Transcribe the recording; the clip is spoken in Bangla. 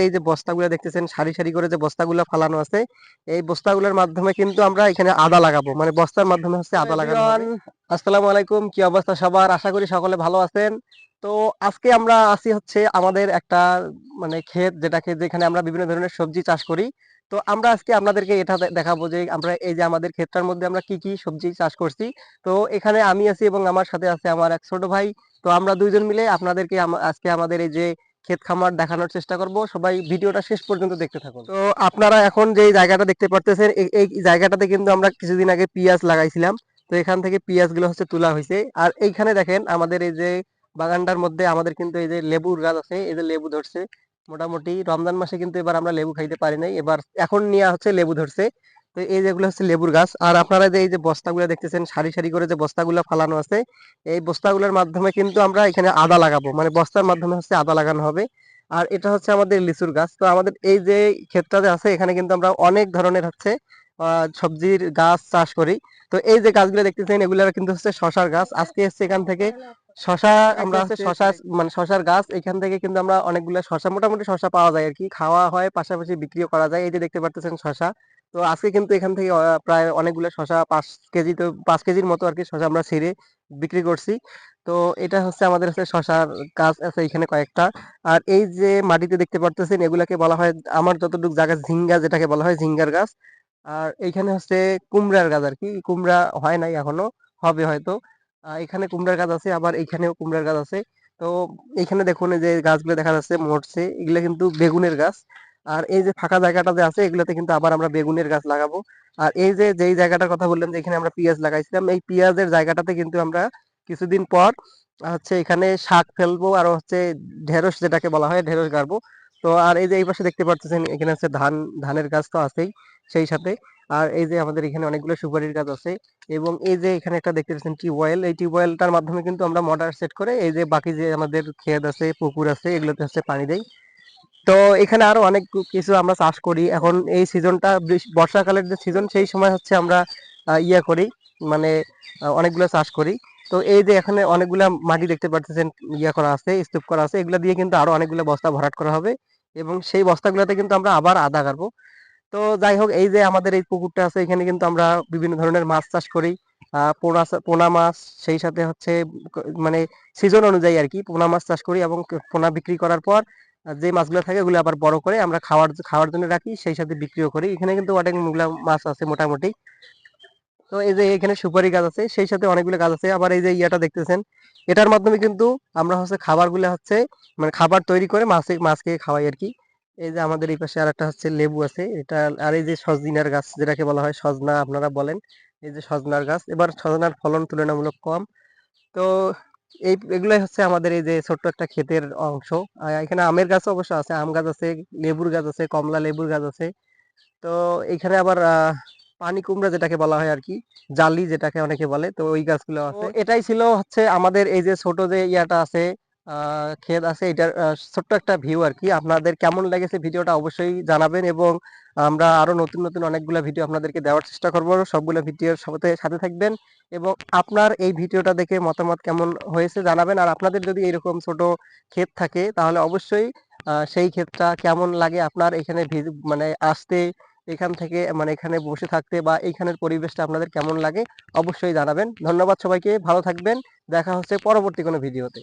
এই যে বস্তাগুলো দেখতেছেন সারি সারি করে যে বস্তাগুলো ফালানো আছে এই বস্তাগুলোর মাধ্যমে কিন্তু আমরা এখানে আদা লাগাবো। মানে বস্তার মাধ্যমে হচ্ছে আদা লাগানো আসসালামু আলাইকুম কি অবস্থা সবার? আশা করি সকলে ভালো আছেন। তো আজকে আমরা আছি হচ্ছে আমাদের একটা মানে ক্ষেত যেটাকে যেখানে আমরা বিভিন্ন ধরনের সবজি চাষ করি। তো আমরা আজকে আপনাদেরকে এটা দেখাবো যে আমরা এই যে আমাদের ক্ষেতটার মধ্যে আমরা কি কি সবজি চাষ করছি। তো এখানে আমি আছি এবং আমার সাথে আছে আমার এক ছোট ভাই। তো আমরা দুইজন মিলে আপনাদেরকে আজকে আমাদের এই যে ক্ষেত খামার দেখানোর চেষ্টা করব। সবাই ভিডিওটা শেষ পর্যন্ত দেখতে থাকুন। তো আপনারা এখন যে জায়গাটা দেখতে পারতেছেন এই- জায়গাটাতে কিন্তু আমরা কিছুদিন আগে পেঁয়াজ লাগাইছিলাম। তো এখান থেকে পেঁয়াজগুলো হচ্ছে তোলা হয়েছে আর এইখানে দেখেন আমাদের এই যে বাগানটার মধ্যে আমাদের কিন্তু এই যে লেবুর গাছ আছে, এই যে লেবু ধরছে। মোটামুটি রমজান মাসে কিন্তু এবার আমরা লেবু খাইতে পারি নাই। এবার এখন নিয়ে হচ্ছে লেবু ধরছে। তো এই যেগুলো হচ্ছে লেবুর গাছ। আর আপনারা যে এই যে বস্তাগুলো দেখতেছেন, সারি সারি করে যে বস্তাগুলো ফালানো আছে, এই বস্তাগুলোর মাধ্যমে কিন্তু আমরা এখানে আদা লাগাবো। মানে বস্তার মাধ্যমে হচ্ছে আদা লাগানো হবে। আর এটা হচ্ছে আমাদের লিচুর গাছ। তো আমাদের এই যে ক্ষেতটাতে আছে, এখানে কিন্তু আমরা অনেক ধরনের হচ্ছে সবজির গাছ চাষ করি। তো এই যে গাছগুলো দেখতেছেন এগুলো কিন্তু হচ্ছে শশার গাছ। আজকে এসছে এখান থেকে শশা, আমরা হচ্ছে শশা মানে শশার গাছ। এখান থেকে কিন্তু আমরা অনেকগুলো শশা, মোটামুটি শশা পাওয়া যায় আর কি খাওয়া হয়, পাশাপাশি বিক্রিও করা যায়। এই যে দেখতে পারতেছেন শশা। তো আজকে কিন্তু এখান থেকে প্রায় অনেকগুলো শশা, পাঁচ কেজি তো, পাঁচ কেজির মতো আর কি শশা আমরা ছিঁড়ে বিক্রি করছি। তো এটা হচ্ছে আমাদের হচ্ছে শশার গাছ আছে এখানে কয়েকটা। আর এই যে মাটিতে দেখতে পারতেছেন, এগুলাকে বলা হয়, আমার যতটুকু জায়গা ঝিঙ্গা যেটাকে বলা হয়, ঝিঙ্গার গাছ। আর এইখানে হচ্ছে কুমড়ার গাছ আর কি কুমড়া হয় নাই এখনও, হবে হয়তো। এখানে কুমড়ার গাছ আছে, আবার এইখানেও কুমড়ার গাছ আছে। তো এইখানে দেখুন যে গাছগুলো দেখা যাচ্ছে মরছে, এগুলো কিন্তু বেগুনের গাছ। আর এই যে ফাঁকা জায়গাটা যে আছে, এগুলোতে কিন্তু আবার আমরা বেগুনের গাছ লাগাবো। আর এই যে, যেই জায়গাটার কথা বললাম যে এখানে আমরা পেঁয়াজ লাগাইছিলাম, এই পেঁয়াজের জায়গাটাতে কিন্তু আমরা কিছুদিন পর, হচ্ছে এখানে শাক ফেলব আর হচ্ছে ঢেঁড়স যেটাকে বলা হয়, ঢেঁড়স গাড়বো। তো আর এই যে এই পাশে দেখতে পাচ্ছেন এখানে হচ্ছে ধান, ধানের গাছ তো আছেই। সেই সাথে। আর এই যে আমাদের এখানে অনেকগুলো সুপারির গাছ আছে এবং এই যে এখানে একটা দেখতে পাচ্ছেন টিউবওয়েল, এই টিউবওয়েলটার মাধ্যমে কিন্তু আমরা মোটর সেট করে এই যে বাকি যে আমাদের ক্ষেত আছে, পুকুর আছে, এগুলোতে হচ্ছে পানি দেই। তো এখানে আরও অনেক কিছু আমরা চাষ করি। এখন এই সিজনটা বর্ষাকালের যে সিজন, সেই সময় হচ্ছে আমরা ইয়ে করি মানে অনেকগুলো চাষ করি। তো এই যে এখানে অনেকগুলা মাটি দেখতে পাচ্ছেন ইয়ে করা আছে, স্তূপ করা আছে, এগুলো দিয়ে কিন্তু আরও অনেকগুলো বস্তা ভরাট করা হবে এবং সেই বস্তাগুলোতে কিন্তু আমরা আবার আদা কাটবো তো যাই হোক, এই যে আমাদের এই পুকুরটা আছে, এখানে কিন্তু আমরা বিভিন্ন ধরনের মাছ চাষ করি। পোনা মাছ, সেই সাথে হচ্ছে মানে সিজন অনুযায়ী আর কি পোনা মাছ চাষ করি এবং পোনা বিক্রি করার পর, যে মাছগুলো থাকে ওগুলো আবার বড় করে আমরা খাওয়ার খাওয়ার জন্য রাখি, সেই সাথে বিক্রিও করি। এখানে কিন্তু অনেকগুলো মাছ আছে মোটামুটি। তো এই যে এখানে সুপারি গাছ আছে, সেই সাথে অনেকগুলো গাছ আছে। আবার এই যে ইয়াটা দেখতেছেন, এটার মাধ্যমে কিন্তু আমরা হচ্ছে খাবারগুলো হচ্ছে মানে খাবার তৈরি করে মাছে মাছকে খাওয়াই আর কি। এই যে আমাদের এই পাশে আরেকটা হচ্ছে লেবু আছে এটা আর এই যে সজনার গাছ যেটাকে বলা হয় সজনা আপনারা বলেন এই যে সজনার গাছ। এবার সজনার ফলন তুলনামূলক কম। তো এই এগুলাই হচ্ছে আমাদের এই যে ছোট্ট একটা ক্ষেতের অংশ। আর এখানে আমের গাছ অবশ্য আছে আম গাছ আছে লেবুর গাছ আছে কমলা লেবুর গাছ আছে। তো এখানে আবার আহ, পানি কুমড়া যেটাকে বলা হয় আর কি জালি যেটাকে অনেকে বলে তো ওই গাছগুলো আছে। এটাই ছিল হচ্ছে আমাদের এই যে ছোট যে ইয়াটা আছে ক্ষেত আছে, এটার ছোট্ট একটা ভিউ আর কি আপনাদের কেমন লেগেছে ভিডিওটা অবশ্যই জানাবেন এবং আমরা আরও নতুন নতুন অনেকগুলো ভিডিও আপনাদেরকে দেওয়ার চেষ্টা করব। সবগুলো ভিডিওর সাথে সাথে থাকবেন এবং আপনার এই ভিডিওটা দেখে মতামত কেমন হয়েছে জানাবেন। আর আপনাদের যদি এরকম ছোট ক্ষেত থাকে, তাহলে অবশ্যই সেই ক্ষেতটা কেমন লাগে আপনার এখানে মানে আসতে, এখান থেকে মানে এখানে বসে থাকতে বা এইখানের পরিবেশটা আপনাদের কেমন লাগে, অবশ্যই জানাবেন। ধন্যবাদ সবাইকে, ভালো থাকবেন। দেখা হচ্ছে পরবর্তী কোনো ভিডিওতে।